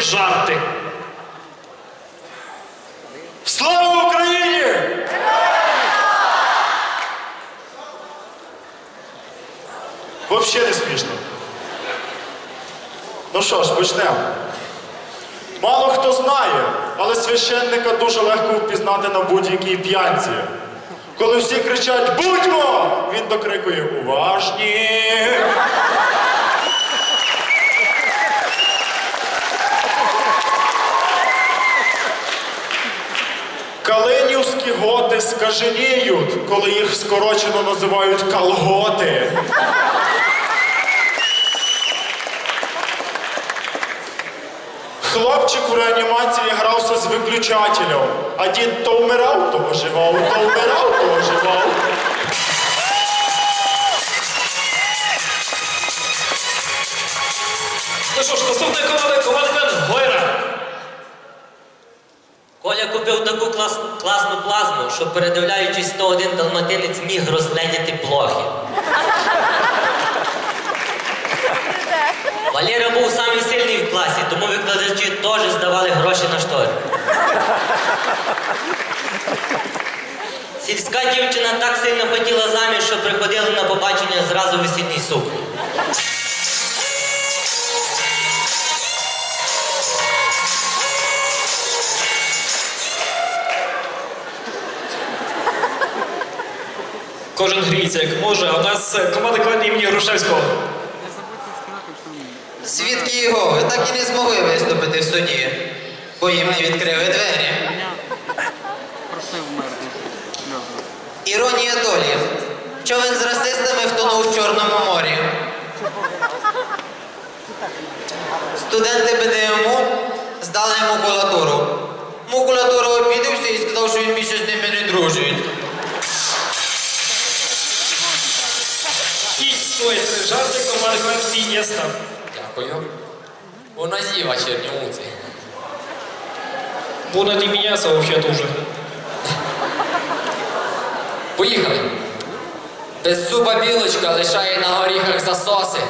жарти. Слава Україні! Вообще не смішно. Ну що ж, почнемо. Мало хто знає, але священника дуже легко впізнати на будь-якій п'янці. Коли всі кричать Будьмо! Він докрикує Уважні! Скаженіють, коли їх скорочено називають калготи. Хлопчик у реанімації грався з виключателем, а дід то вмирав, то оживав, то вмирав, то оживав. Ну що ж, наступна команда, команда Квен Гойра. Коля купив таку клас, класну плазму, що передивляючись 101 далматинець міг розгледіти блохи. Валера був самий сильний в класі, тому викладачі теж здавали гроші на штори. Сільська дівчина так сильно хотіла заміж, що приходила на побачення зразу в весільній сукні. Кожен гріється як може, а у нас е, команда Квен імені Грушевського. Свідки його, ви так і не змогли виступити в суді, бо їм не відкрили двері. Іронія долі. Човен з расистами втонув в Чорному морі. Студенти БДМУ здали макулатуру. Макулатура обідався і сказав, що він більше з ними не дружить. Три жарти Квен Фієста. Дякую. Уназіва чернівці. Буна і м'ясо вообще дуже. Поїхали. Без зуба білочка лишає на горіхах засоси.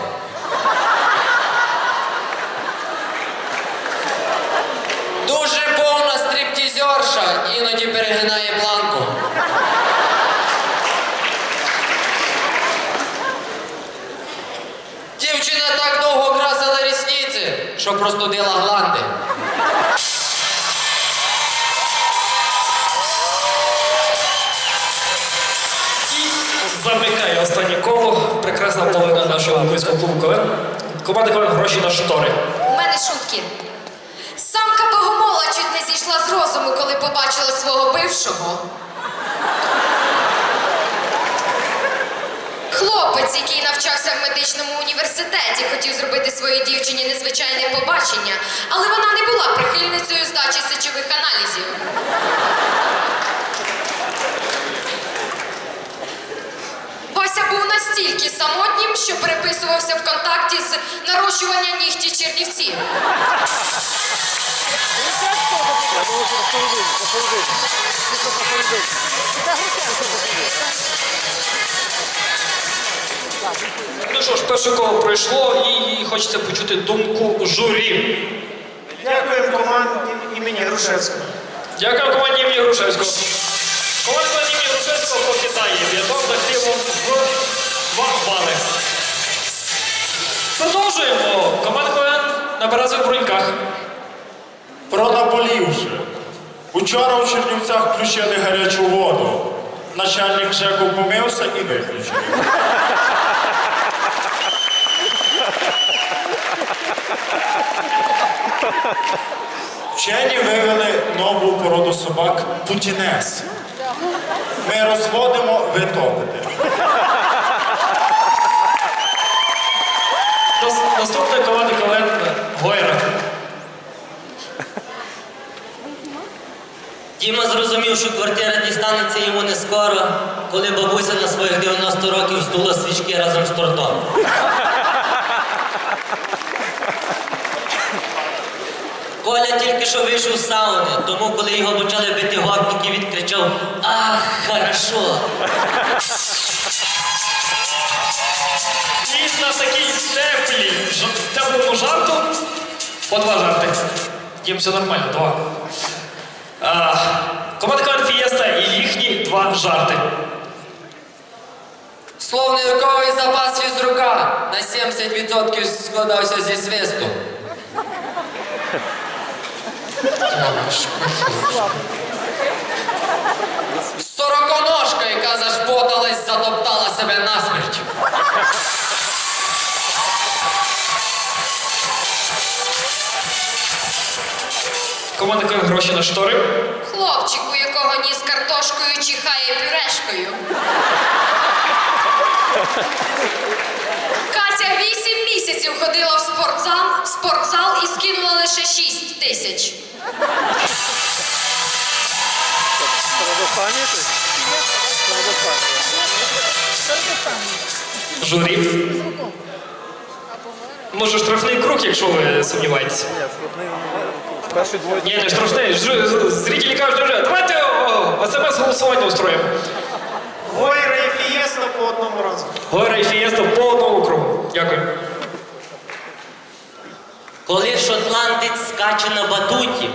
Дуже повна стриптізерша, іноді перегинає планку. Дівчина так довго красила рісниці, що простудила гланди. Замикає останнє коло. Прекрасна половина нашого українського клубу КВН. Команда Квен гроші на штори. У мене шутки. Самка богомола чуть не зійшла з розуму, коли побачила свого бившого. Хлопець, який навчався в медичному університеті, хотів зробити своїй дівчині незвичайне побачення, але вона не була прихильницею здачі сечових аналізів. Вася був настільки самотнім, що переписувався в контакті з нарощування нігті чернівців. Ну що ж, перше коло пройшло і хочеться почути думку журі. Дякуємо команді імені Грушевського. Дякую команді імені Грушевського. Команда імені Грушевського покидає в'язок за хлібом в два бали. Продовжуємо. Команда КВН на березових бруньках. Про наболівши. Учора у Чернівцях включили гарячу воду. Начальник ЖЕКу помився і виключив. Вчені вивели нову породу собак путінес. Ми розводимо, ви топите. Нас- Наступна команда КВН Гойра. Діма зрозумів, що квартира дістанеться йому не скоро, коли бабуся на своїх 90 років здула свічки разом з тортом. Коля тільки що вийшов з сауни, тому коли його почали бити гопники, він кричав Ах, хорошо! І на такій теплій, теплому жарту По два жарти. Їм все нормально, два. А, команда КВН Фієста і їхні два жарти. Словниковий запас фізрука на 70% складався зі свисту. Сороконожка, яка зашпоталась, затоптала себе насмерть. Команда КВН гроші на штори. Хлопчик, у якого ніс картошкою чихає пюрешкою. Катя 8 місяців ходила в спортзал, спортзал і скинула лише 6 тисяч. Журі. Може штрафний круг, якщо ви сумніваєтесь. Ні, не штрафний. Ж- з- Зрителі кажуть, вже, давайте смс голосування устроїмо. Гойра і фієста по одному разу. Гора і фієста по одному кругу. Дякую. Коли шотландець скаче на батуті.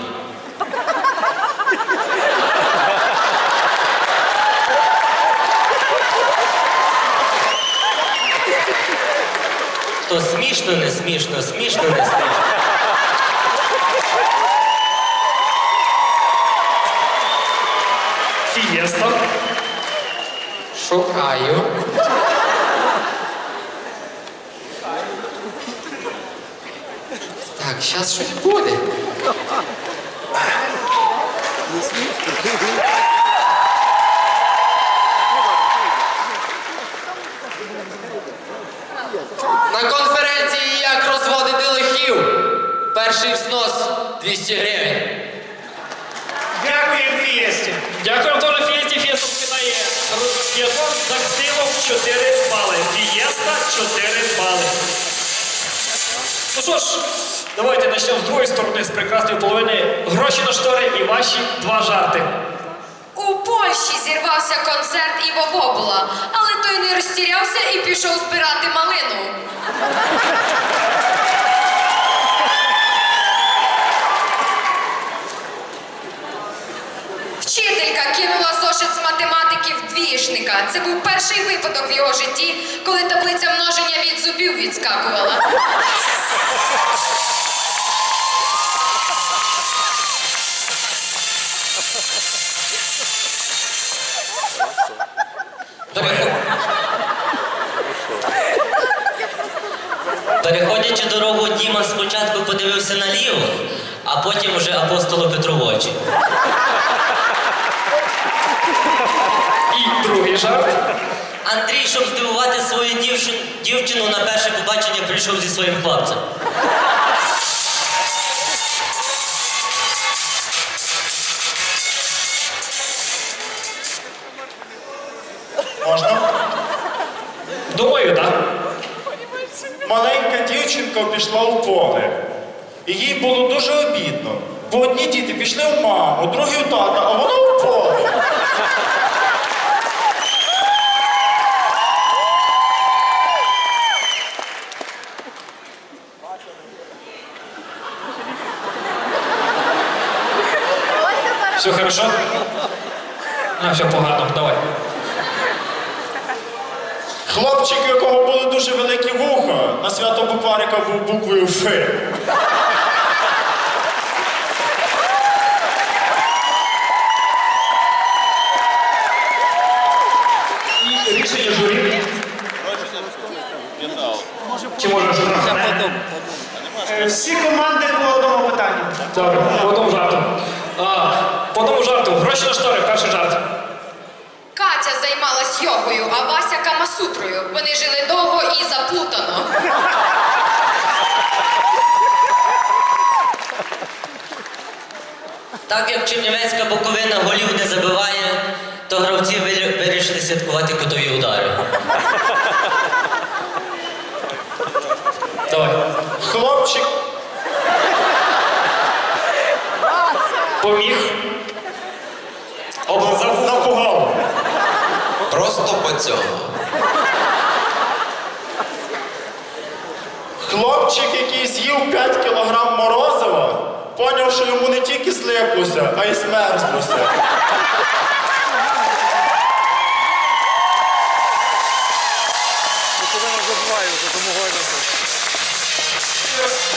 То смішно, не смішно, смішно, не смішно. Фієста. Шукаю. Так, зараз щось буде. На конференції як розводити лихів. Перший взнос 200 гривень. Дякуємо фієсті. Дякую, теж Фієсті. Фієста скидає п'ятом з активом 4 бали. Фієста 4 бали. Ну що ж, давайте почнемо з другої сторони, з прекрасної половини. Гроші на штори і ваші два жарти. У Польщі зірвався концерт Іво Бобула, але той не розтірявся і пішов збирати малину. Вчителька кинула зошит з математики в двієшника. Це був перший випадок в його житті, коли таблиця множення від зубів відскакувала. Переход... Переходячи дорогу, Діма спочатку подивився наліво, а потім вже апостолу Петру в очі. І другий жарт. Андрій, щоб здивувати свою дівчину, дівчину на перше побачення прийшов зі своїм хлопцем. Можна? Думаю, так. Маленька дівчинка пішла в поле. І їй було дуже обідно. Бо одні діти пішли в маму, другі в тата, а вона в поле. Все хорошо? А, все погано, давай. Хлопчик, у якого були дуже великі вуха, на свято букварика був буквою Ф. І рішення журі. Чи може штрафне? Е, Всі команди по одному питанню. Добре, по одному жарту. А, по одному жарту. Гроші на штори, перший жарт. Катя займалась йогою, а Вася камасутрою. Вони жили довго і заплутано. Так як Чернівецька Буковина голів не забиває, то гравці вирішили святкувати кутові удари. По цьому. Хлопчик, який з'їв 5 кілограм морозива, поняв, що йому не тільки слиплося, а й. Ну годі.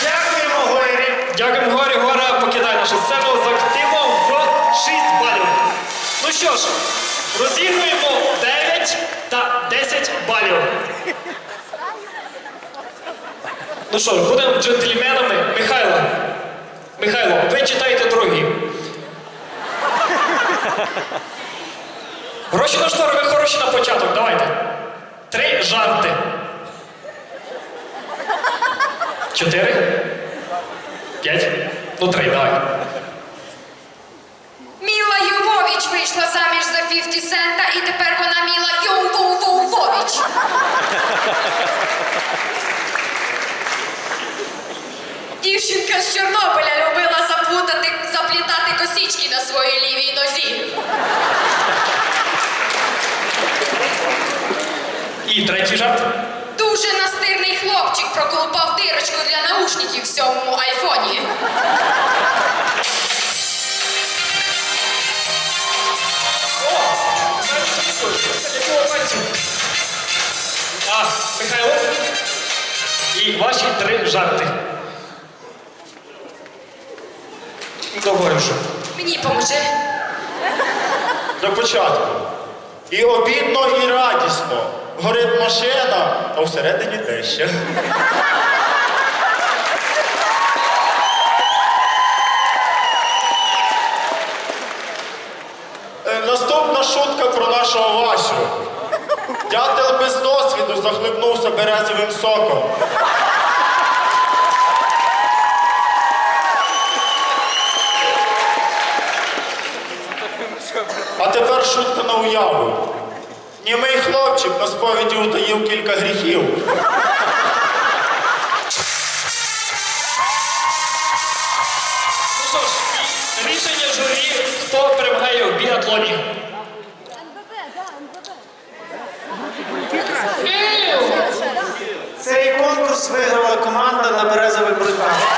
Дякуємо, Гойрі. Дякуємо Горі. Гора покидає нашу сцену з активом в 6 балів. Ну що ж, розігруємо 9 та 10 балів. Ну що ж, будемо джентльменами. Михайло. Михайло, ви читаєте другий. Гроші на штори, ви хороші на початок, давайте. Три жарти. Чотири. П'ять? Ну, три, давай. Дівчинка з Чорнобиля любила заплутати, заплітати косички на своїй лівій нозі. І третій жарт. Дуже настирний хлопчик проколупав дирочку для наушників в сьомому айфоні. А, Михайло. І ваші три жарти. Давай вже. Мені поможи. Для початку. І обідно, і радісно. Горить машина, а всередині теща. Е, Наступна шутка про нашого Васю. Дятел без досвіду захлебнувся березовим соком. шутка на уяву. Німий хлопчик на сповіді утаїв кілька гріхів. Ну що ж, рішення журі, хто перемагає в біатлоні. Цей конкурс виграла команда на березовий брутал.